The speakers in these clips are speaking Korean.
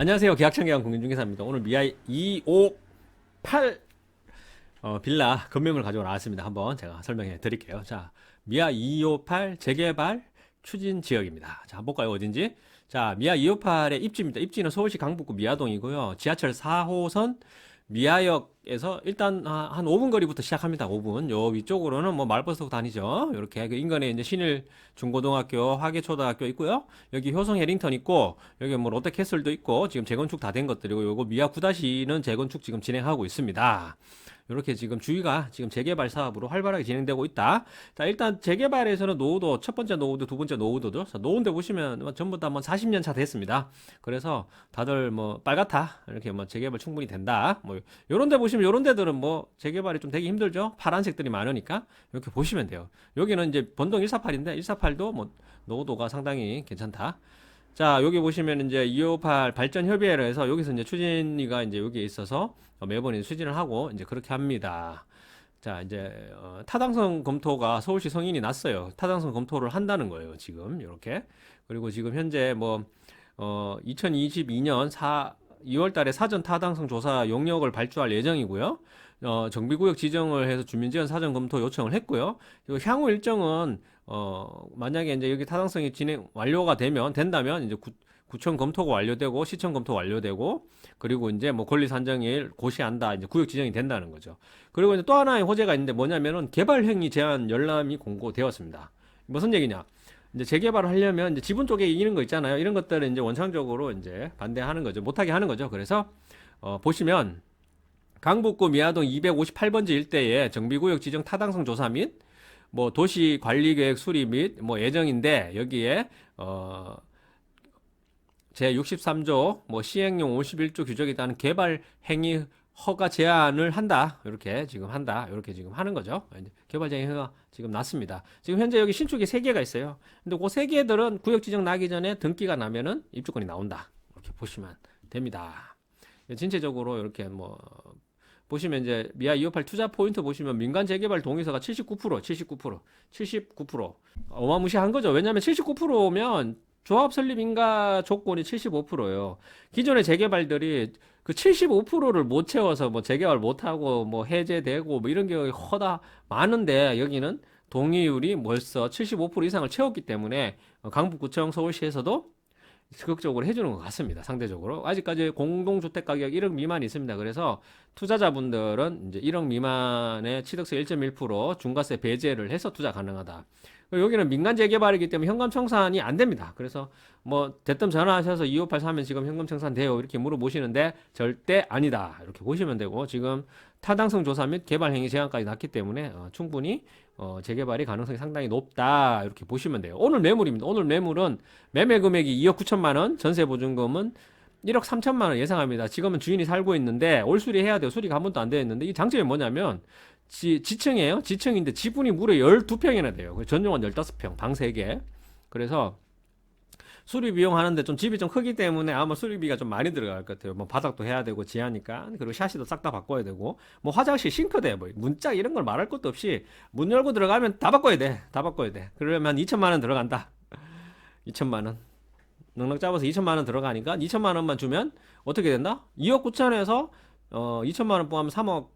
안녕하세요. 계약청계약 공인중개사입니다. 오늘 미아이 258 어, 빌라 건명을 가지고 나왔습니다. 한번 제가 설명해 드릴게요. 자, 미아 258 재개발 추진 지역입니다. 자, 한번 볼까요? 어딘지? 자, 미아 258의 입지입니다. 입지는 서울시 강북구 미아동이고요. 지하철 4호선 미아역 에서 일단 아, 한 5분 거리부터 시작합니다. 5분. 요 위쪽으로는 뭐 마을버스 다니죠. 이렇게 그 인근에 이제 신일 중고등학교, 화계초등학교 있고요. 여기 효성 해링턴 있고 여기 뭐 롯데캐슬도 있고 지금 재건축 다 된 것들이고 요거 미아 구다시는 재건축 지금 진행하고 있습니다. 이렇게 지금 주위가 지금 재개발 사업으로 활발하게 진행되고 있다. 자, 일단 재개발에서는 노후도 첫 번째 노후도 두 번째 노후도죠. 자, 노후인데 보시면 뭐 전부 다 뭐 40년 차 됐습니다. 그래서 다들 뭐 빨갛다. 이렇게 뭐 재개발 충분히 된다. 뭐 요런 데 보시면 요런 데들은 뭐 재개발이 좀 되기 힘들죠. 파란색들이 많으니까 이렇게 보시면 돼요. 여기는 이제 번동 148인데 148도 뭐 노후도가 상당히 괜찮다. 자, 여기 보시면 이제 258 발전 협의회를 해서 여기서 이제 추진위가 이제 여기에 있어서 매번 추진을 하고 이제 그렇게 합니다. 자, 이제 어, 타당성 검토가 서울시 성인이 났어요. 타당성 검토를 한다는 거예요, 지금 이렇게. 그리고 지금 현재 뭐 어, 2022년 4 2월 달에 사전 타당성 조사 용역을 발주할 예정이고요. 어, 정비구역 지정을 해서 주민지원 사전 검토 요청을 했고요. 그리고 향후 일정은 어, 만약에 이제 여기 타당성이 진행 완료가 되면 된다면 이제 구, 구청 검토가 완료되고 시청 검토 완료되고 그리고 이제 뭐 권리 산정일 고시한다 이제 구역 지정이 된다는 거죠. 그리고 이제 또 하나의 호재가 있는데 뭐냐면은 개발 행위 제한 열람이 공고되었습니다. 무슨 얘기냐? 이제 재개발을 하려면 이제 지분 쪽에 이런 거 있잖아요. 이런 것들은 이제 원천적으로 이제 반대하는 거죠. 못하게 하는 거죠. 그래서 어, 보시면 강북구 미아동 258번지 일대에 정비구역 지정 타당성 조사 및 뭐 도시 관리 계획 수립 및 뭐 예정인데 여기에 어 제 63조 뭐 시행령 51조 규정에 따른 개발 행위 허가 제한을 한다. 이렇게 지금 한다. 이렇게 지금 하는 거죠. 이제 개발 제한 허가 지금 났습니다. 지금 현재 여기 신축이 세 개가 있어요. 근데 그세 개들은 구역 지정 나기 전에 등기가 나면은 입주권이 나온다. 이렇게 보시면 됩니다. 전체적으로 이렇게 뭐 보시면 이제 미아 258 투자 포인트 보시면 민간 재개발 동의서가 79%, 79%, 79% 어마무시한 거죠. 왜냐하면 79%면 조합 설립 인가 조건이 75%예요. 기존의 재개발들이 그 75%를 못 채워서 뭐 재개발 못 하고 뭐 해제되고 뭐 이런 경우가 허다 많은데 여기는 동의율이 벌써 75% 이상을 채웠기 때문에 강북구청 서울시에서도 적극적으로 해주는 것 같습니다. 상대적으로 아직까지 공동주택 가격 1억 미만이 있습니다. 그래서 투자자분들은 이제 1억 미만의 취득세 1.1% 중과세 배제를 해서 투자 가능하다. 여기는 민간 재개발이기 때문에 현금 청산이 안 됩니다. 그래서 뭐 대뜸 전화하셔서 2583면 지금 현금 청산 돼요 이렇게 물어보시는데 절대 아니다 이렇게 보시면 되고 지금 타당성 조사 및 개발 행위 제한까지 났기 때문에 어, 충분히 어, 재개발이 가능성이 상당히 높다 이렇게 보시면 돼요. 오늘 매물입니다. 오늘 매물은 매매 금액이 2억 9천만 원, 전세 보증금은 1억 3천만 원 예상합니다. 지금은 주인이 살고 있는데 올 수리 해야 돼요. 수리가 한 번도 안 되어 있는데 이 장점이 뭐냐면 지, 지층이에요. 지층인데 지분이 무려 12평이나 돼요. 그 전용한 15평, 방 3개. 그래서 수리 비용 하는데 좀 집이 좀 크기 때문에 아마 수리비가 좀 많이 들어갈 것 같아요. 뭐 바닥도 해야 되고 지하니까 그리고 샤시도 싹 다 바꿔야 되고 뭐 화장실 싱크대 뭐 문짝 이런 걸 말할 것도 없이 문 열고 들어가면 다 바꿔야 돼. 다 바꿔야 돼. 그러면 2천만 원 들어간다. 2천만 원. 넉넉 잡아서 2천만 원 들어가니까 2천만 원만 주면 어떻게 된다? 2억 9천에서 어 2천만 원 포함 3억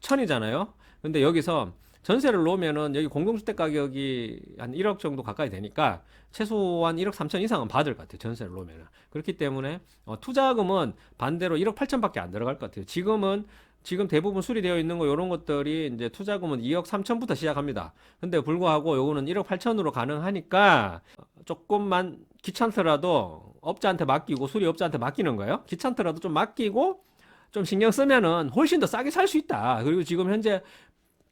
천이잖아요. 근데 여기서 전세를 놓으면은 여기 공동주택 가격이 한 1억 정도 가까이 되니까 최소한 1억 3천 이상은 받을 것 같아요. 전세를 놓으면은. 그렇기 때문에 어, 투자금은 반대로 1억 8천밖에 안 들어갈 것 같아요. 지금은 지금 대부분 수리되어 있는 거 이런 것들이 이제 투자금은 2억 3천부터 시작합니다. 근데 불구하고 요거는 1억 8천으로 가능하니까 조금만 귀찮더라도 업자한테 맡기고 수리업자한테 맡기는 거예요. 귀찮더라도 좀 맡기고 좀 신경 쓰면은 훨씬 더 싸게 살 수 있다. 그리고 지금 현재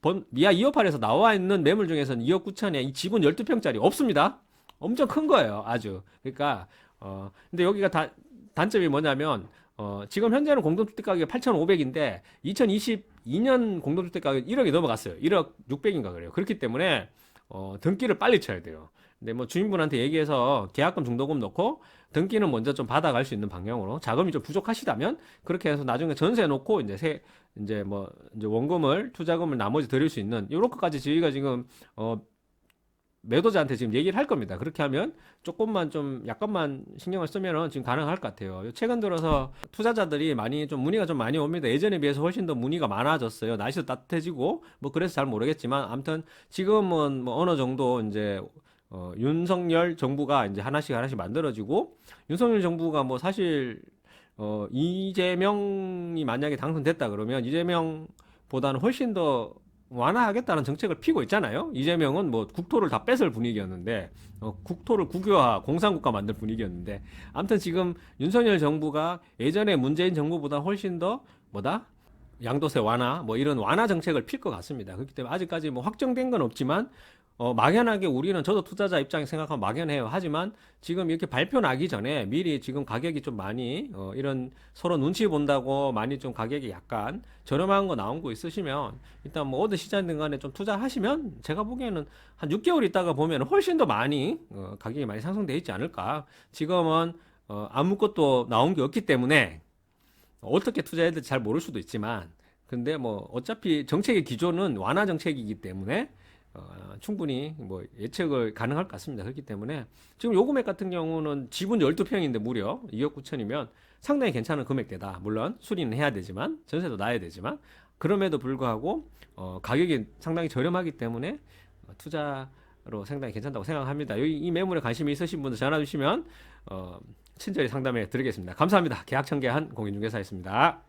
번, 미아 258에서 나와 있는 매물 중에서는 2억 9천에 이 지분 12평짜리 없습니다. 엄청 큰 거예요. 아주. 그러니까, 어, 근데 여기가 다, 단점이 뭐냐면, 어, 지금 현재는 공동주택 가격이 8,500인데, 2022년 공동주택 가격이 1억이 넘어갔어요. 1억 600인가 그래요. 그렇기 때문에, 어, 등기를 빨리 쳐야 돼요. 근데 뭐 주인분한테 얘기해서 계약금 중도금 넣고 등기는 먼저 좀 받아갈 수 있는 방향으로 자금이 좀 부족하시다면 그렇게 해서 나중에 전세 놓고 이제 세 이제 뭐 이제 원금을 투자금을 나머지 드릴 수 있는 요런 것까지 저희가 지금 어 매도자한테 지금 얘기를 할 겁니다. 그렇게 하면 조금만 좀 약간만 신경을 쓰면은 지금 가능할 것 같아요. 최근 들어서 투자자들이 많이 좀 문의가 좀 많이 옵니다. 예전에 비해서 훨씬 더 문의가 많아졌어요. 날씨도 따뜻해지고 뭐 그래서 잘 모르겠지만 아무튼 지금은 뭐 어느 정도 이제 어, 윤석열 정부가 이제 하나씩 하나씩 만들어지고 윤석열 정부가 뭐 사실 어, 이재명이 만약에 당선됐다 그러면 이재명보다는 훨씬 더 완화하겠다는 정책을 피고 있잖아요. 이재명은 뭐 국토를 다 뺏을 분위기였는데 어, 국토를 국유화, 공산국가 만들 분위기였는데 아무튼 지금 윤석열 정부가 예전에 문재인 정부보다 훨씬 더 뭐다? 양도세 완화 뭐 이런 완화 정책을 필 것 같습니다. 그렇기 때문에 아직까지 뭐 확정된 건 없지만 어, 막연하게 우리는 저도 투자자 입장에 생각하면 막연해요. 하지만 지금 이렇게 발표 나기 전에 미리 지금 가격이 좀 많이 어, 이런 서로 눈치 본다고 많이 좀 가격이 약간 저렴한 거 나온 거 있으시면 일단 뭐 어느 시장든 간에 좀 투자하시면 제가 보기에는 한 6개월 있다가 보면 훨씬 더 많이 어, 가격이 많이 상승돼 있지 않을까. 지금은 어, 아무것도 나온 게 없기 때문에 어떻게 투자해야 될지 잘 모를 수도 있지만 근데 뭐 어차피 정책의 기조는 완화 정책이기 때문에 어, 충분히 뭐 예측을 가능할 것 같습니다. 그렇기 때문에 지금 요 금액 같은 경우는 지분 12평인데 무려 2억 9천이면 상당히 괜찮은 금액대다. 물론 수리는 해야 되지만 전세도 나야 되지만 그럼에도 불구하고 어, 가격이 상당히 저렴하기 때문에 어, 투자로 상당히 괜찮다고 생각합니다. 이, 이 매물에 관심이 있으신 분들 전화 주시면 어, 친절히 상담해 드리겠습니다. 감사합니다. 계약 청계한 공인중개사였습니다.